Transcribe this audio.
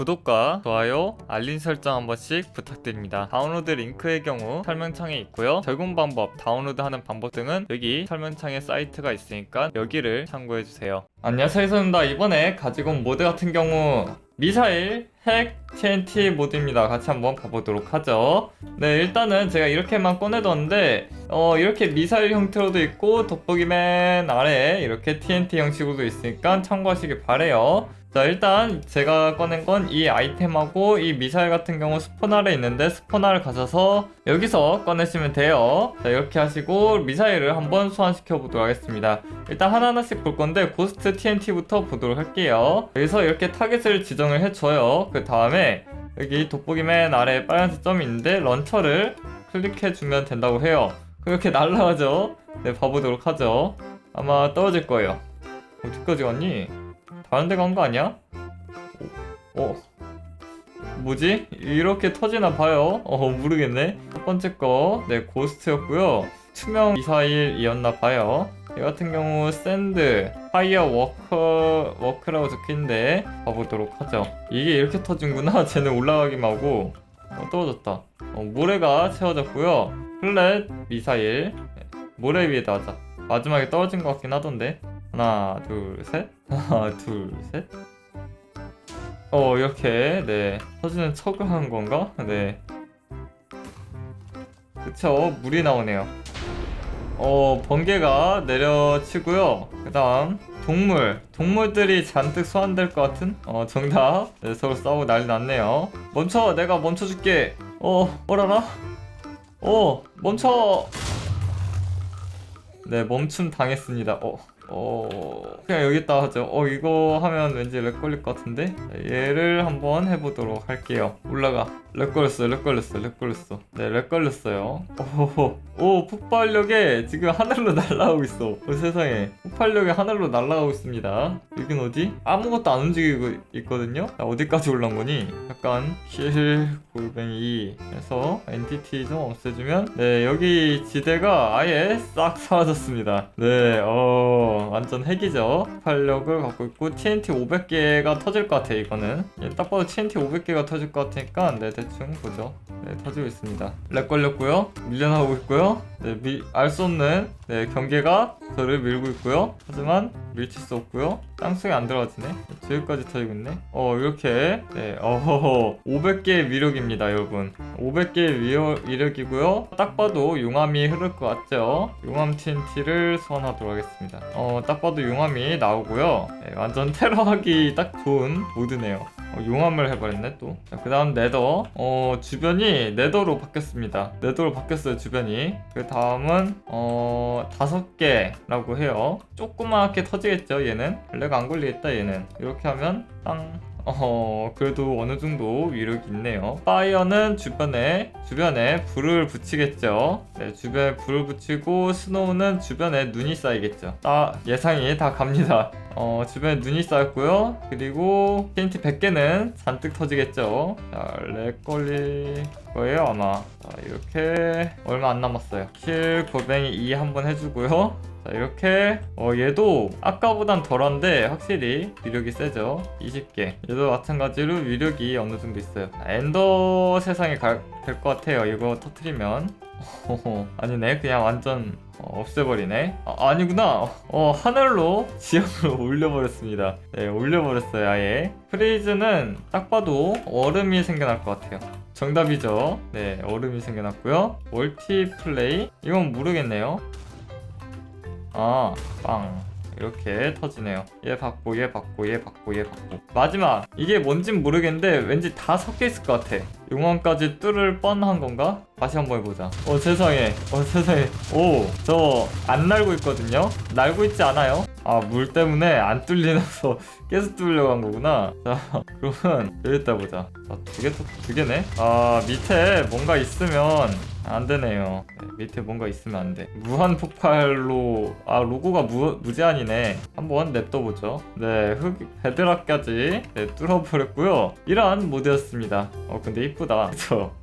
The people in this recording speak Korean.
구독과 좋아요, 알림 설정 한 번씩 부탁드립니다. 다운로드 링크의 경우 설명창에 있고요. 적용 방법, 다운로드하는 방법 등은 여기 설명창에 사이트가 있으니까 여기를 참고해 주세요. 안녕하세요, 선입니다. 이번에 가지고 온 모드 같은 경우 미사일, 핵, TNT 모드입니다. 같이 한번 봐보도록 하죠. 네, 일단은 제가 이렇게만 꺼내뒀는데 어, 이렇게 미사일 형태로도 있고 돋보기 맨 아래에 이렇게 TNT 형식으로도 있으니까 참고하시길 바래요. 자 일단 제가 꺼낸 건 이 아이템하고 이 미사일 같은 경우 아래 있는데 스폰 아를 가셔서 여기서 꺼내시면 돼요. 자 이렇게 하시고 미사일을 한번 소환시켜 보도록 하겠습니다. 일단 하나하나씩 볼 건데 고스트 TNT부터 보도록 할게요. 여기서 이렇게 타겟을 지정을 해줘요. 그 다음에 여기 돋보기 맨 아래에 빨간색 점이 있는데 런처를 클릭해 주면 된다고 해요. 그렇게 날라가죠? 네 봐보도록 하죠. 아마 떨어질 거예요. 어디까지 갔니? 다른 데 간 거 아니야? 어, 어. 뭐지? 이렇게 터지나 봐요. 어, 모르겠네. 첫 번째 거, 네, 고스트였고요. 투명 미사일이었나 봐요. 이 같은 경우 샌드, 파이어 워커, 워크라고 적혀있는데 봐보도록 하죠. 이게 이렇게 터진구나. 쟤는 올라가기만 하고 어, 떨어졌다. 어, 모래가 채워졌고요. 플랫 미사일 네, 모래 위에다 하자. 마지막에 떨어진 것 같긴 하던데. 하나, 둘, 셋. 하나, 둘, 셋. 어, 이렇게, 네. 터지는 척을 한 건가? 네. 그쵸, 물이 나오네요. 어, 번개가 내려치고요. 그 다음, 동물. 동물들이 잔뜩 소환될 것 같은? 어, 정답. 네, 서로 싸우고 난리 났네요. 멈춰! 내가 멈춰줄게. 어, 뭐라라? 어, 멈춰! 네, 멈춤 당했습니다. 어, 어, 그냥 여기다 하죠. 어, 이거 하면 왠지 렉 걸릴 것 같은데? 네, 얘를 한번 해보도록 할게요. 올라가. 렉 걸렸어, 렉 걸렸어, 렉 걸렸어. 네, 렉 걸렸어요. 오, 오, 폭발력에 지금 하늘로 날아가고 있어. 어, 세상에. 폭발력에 하늘로 날아가고 있습니다. 여긴 어디? 아무것도 안 움직이고 있거든요? 자, 어디까지 올라온 거니? 약간, 실, 골뱅이 해서 엔티티 좀 없애주면, 네, 여기 지대가 아예 싹 사라졌습니다. 네, 어, 완전 핵이죠. 폭발력을 갖고 있고, TNT 500개가 터질 것 같아, 이거는. 예, 딱 봐도 TNT 500개가 터질 것 같으니까, 네, 대충 보죠. 네, 터지고 있습니다. 렉 걸렸고요. 밀려나오고 있고요. 네, 미, 알수 없는 네, 경계가 저를 밀고 있고요. 하지만 밀칠 수 없고요. 땅속에 안 들어가지네. 저기까지 터지고 있네. 어, 이렇게 네, 어허허 500개의 위력입니다, 여러분. 500개의 위력, 위력이고요. 딱 봐도 용암이 흐를 것 같죠? 용암 TNT를 소환하도록 하겠습니다. 어, 딱 봐도 용암이 나오고요. 네, 완전 테러하기 딱 좋은 모드네요. 어, 용암을 해버렸네 또. 그 다음 네더. 어 주변이 네더로 바뀌었습니다. 네더로 바뀌었어요 주변이. 그 다음은 어 다섯 개라고 해요. 조그맣게 터지 겠죠 얘는. 블랙 안 걸리겠다 얘는. 이렇게 하면 땅. 어 그래도 어느 정도 위력이 있네요. 파이어는 주변에 주변에 불을 붙이겠죠. 네 주변에 불을 붙이고 스노우는 주변에 눈이 쌓이겠죠. 아 예상이 다 갑니다. 어, 주변에 눈이 쌓였고요. 그리고 TNT 100개는 잔뜩 터지겠죠. 자, 렉 걸릴 거예요, 아마. 자, 이렇게 얼마 안 남았어요. 킬 골뱅이 2 한번 해주고요. 자, 이렇게 어, 얘도 아까보단 덜한데 확실히 위력이 세죠. 20개. 얘도 마찬가지로 위력이 어느 정도 있어요. 자, 엔더 세상에 갈것 같아요. 이거 터트리면. 호호, 아니네 그냥 완전 어, 없애버리네. 아, 아니구나. 어 하늘로 지형을 올려버렸습니다. 네 올려버렸어요 아예. 프리즈는 딱 봐도 얼음이 생겨날 것 같아요. 정답이죠. 네 얼음이 생겨났고요. 멀티플레이? 이건 모르겠네요. 아빵 이렇게 터지네요. 얘 받고 얘 받고 얘 받고 얘 받고. 마지막! 이게 뭔진 모르겠는데 왠지 다 섞여 있을 것 같아. 용암까지 뚫을 뻔한 건가? 다시 한번 해보자. 어 세상에. 어 세상에. 오 저 안 날고 있거든요? 날고 있지 않아요 아 물 때문에 안 뚫리면서 계속 뚫려고 한 거구나 자 그러면 여기다 보자 자두개두 개네 아 밑에 뭔가 있으면 안 되네요. 네, 밑에 뭔가 있으면 안 돼. 무한 폭발로 아 로고가 무, 무제한이네. 한번 냅둬보죠. 네, 흙 베드락까지 네, 뚫어버렸고요. 이러한 모드였습니다. 어 근데 이쁘다. 그쵸?